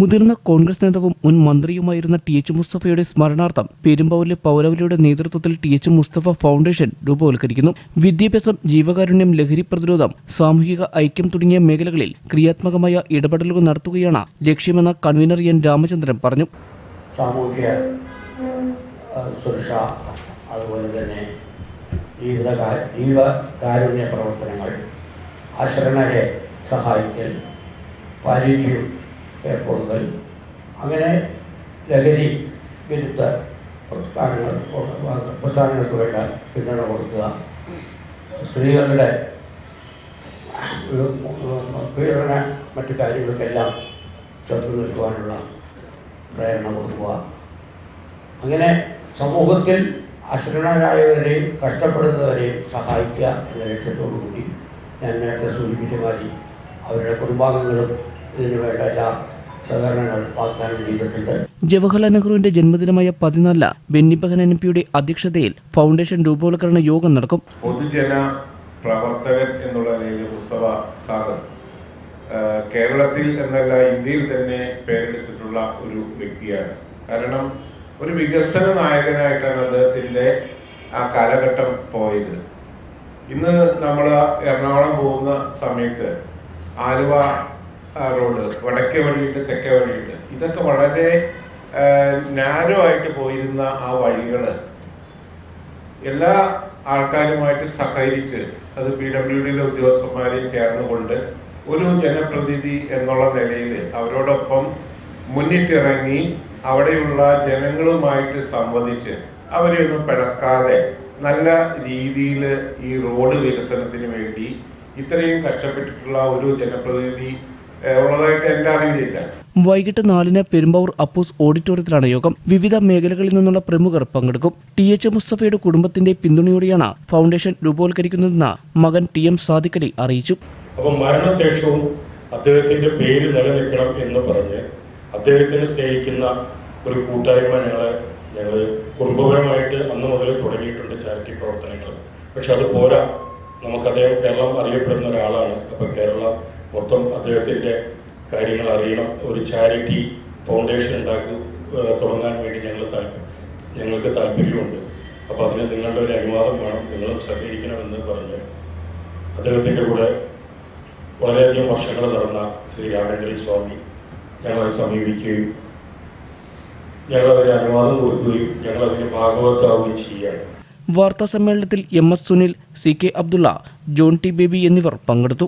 മുതിർന്ന കോൺഗ്രസ് നേതാവും മുൻ മന്ത്രിയുമായിരുന്ന ടി എച്ച് മുസ്തഫയുടെ സ്മരണാർത്ഥം പെരുമ്പാവൂരിലെ പൗരവലിയുടെ നേതൃത്വത്തിൽ ടി എച്ച് മുസ്തഫ ഫൗണ്ടേഷൻ രൂപവൽക്കരിക്കുന്നു. വിദ്യാഭ്യാസം ജീവകാരുണ്യം ലഹരി പ്രതിരോധം സാമൂഹിക ഐക്യം തുടങ്ങിയ മേഖലകളിൽ ക്രിയാത്മകമായ ഇടപെടലുകൾ നടത്തുകയാണ് ലക്ഷ്യമെന്ന് കൺവീനർ എൻ രാമചന്ദ്രൻ പറഞ്ഞു. സാമൂഹ്യ സുരക്ഷ അതുപോലെ തന്നെ ജീവകാരുണ്യ പ്രവർത്തനങ്ങൾ അശരണരെ സഹായിക്കൽ പാലിറ്റീവ് ഏർപ്പെടുത്തൽ. അങ്ങനെ ലഹരി വിരുദ്ധ പ്രസ്ഥാനങ്ങൾ പ്രസ്ഥാനങ്ങൾക്ക് വേണ്ട പിന്തുണ കൊടുക്കുക. സ്ത്രീകളുടെ പീഡന മറ്റു കാര്യങ്ങൾക്കെല്ലാം ചെറുത്തു നിൽക്കുവാനുള്ള പ്രേരണ കൊടുക്കുക. അങ്ങനെ സമൂഹത്തിൽ അശരണരായവരെയും കഷ്ടപ്പെടുന്നവരെയും സഹായിക്കുക എന്ന ലക്ഷ്യത്തോടു കൂടി ഞാൻ നേരത്തെ സൂചിപ്പിച്ച മാതിരി അവരുടെ കുടുംബാംഗങ്ങളും ഇതിനു വേണ്ട എല്ലാ സഹകരണങ്ങൾ വാഗ്ദാനം ചെയ്തിട്ടുണ്ട്. ജവഹർലാൽ നെഹ്റുവിന്റെ ജന്മദിനമായ പതിനാല് ബെന്നി എൻ പിയുടെ അധ്യക്ഷതയിൽ ഫൗണ്ടേഷൻ രൂപവൽക്കരണ യോഗം നടക്കും. പൊതുജന പ്രവർത്തകൻ എന്നുള്ള നിലയിൽ മുസ്തഫ സാദർ കേരളത്തിൽ എന്നല്ല ഇന്ത്യയിൽ തന്നെ പേരെടുത്തിട്ടുള്ള ഒരു വ്യക്തിയാണ്. കാരണം ഒരു വികസന നായകനായിട്ടാണ് അദ്ദേഹത്തിന്റെ ആ കാലഘട്ടം പോയത്. ഇന്ന് നമ്മൾ എറണാകുളം പോകുന്ന സമയത്ത് ആലുവ റോഡ് വടക്കേ വഴിയുണ്ട് തെക്കേ വഴിയുണ്ട്. ഇതൊക്കെ വളരെ നാരോ ആയിട്ട് പോയിരുന്ന ആ വഴികൾ എല്ലാ ആൾക്കാരുമായിട്ട് സഹകരിച്ച് അത് പി ഡബ്ല്യു ഡിയിലെ ഉദ്യോഗസ്ഥന്മാരെയും ചേർന്നുകൊണ്ട് ഒരു ജനപ്രതിനിധി എന്നുള്ള നിലയിൽ അവരോടൊപ്പം മുന്നിട്ടിറങ്ങി അവിടെയുള്ള ജനങ്ങളുമായിട്ട് സംവദിച്ച് അവരെയൊന്നും പിഴക്കാതെ നല്ല രീതിയിൽ ഈ റോഡ് വികസനത്തിന് വേണ്ടി ഇത്രയും കഷ്ടപ്പെട്ടിട്ടുള്ള ഒരു ജനപ്രതിനിധി ഏഹ്, ഉള്ളതായിട്ട് എന്റെ അറിവിലില്ല. വൈകിട്ട് നാലിന് പെരുമ്പാവൂർ അപ്പൂസ് ഓഡിറ്റോറിയത്തിലാണ് യോഗം. വിവിധ മേഖലകളിൽ നിന്നുള്ള പ്രമുഖർ പങ്കെടുക്കും. ടി എച്ച് മുസ്തഫയുടെ കുടുംബത്തിന്റെ പിന്തുണയോടെയാണ് ഫൗണ്ടേഷൻ രൂപവൽക്കരിക്കുന്നതെന്ന് മകൻ ടി എം സാദിഖലി അറിയിച്ചു. അപ്പം മരണശേഷവും അദ്ദേഹത്തിന്റെ പേര് നിലനിൽക്കണം എന്ന് പറഞ്ഞ് അദ്ദേഹത്തിനെ സ്നേഹിക്കുന്ന ഒരു കൂട്ടായ്മ ഞങ്ങളെ ഞങ്ങൾ കുടുംബപരമായിട്ട് അന്ന് മുതൽ തുടങ്ങിയിട്ടുണ്ട് ചാരിറ്റി പ്രവർത്തനങ്ങൾ. പക്ഷെ അത് പോരാ. നമുക്ക് അദ്ദേഹം കേരളം അറിയപ്പെടുന്ന ഒരാളാണ്. അപ്പൊ കേരള മൊത്തം അദ്ദേഹത്തിന്റെ കാര്യങ്ങൾ അറിയണം. ഒരു ചാരിറ്റി ഫൗണ്ടേഷൻ ഉണ്ടാക്കി തുടങ്ങാൻ വേണ്ടി ഞങ്ങൾ ഞങ്ങൾക്ക് താല്പര്യമുണ്ട്. അപ്പൊ അതിന് നിങ്ങളുടെ ഒരു അനുവാദം വേണം. നിങ്ങളും സഹകരിക്കണമെന്ന് പറഞ്ഞ് അദ്ദേഹത്തിന്റെ കൂടെ വളരെയധികം വർഷങ്ങൾ നടന്ന ശ്രീ രാമേന്ദ്രൻ സ്വാമി ഞങ്ങളെ സമീപിക്കുകയും വാർത്താ സമ്മേളനത്തിൽ M S Sunil C K Abdulla John T Baby എന്നിവർ പങ്കെടുത്തു.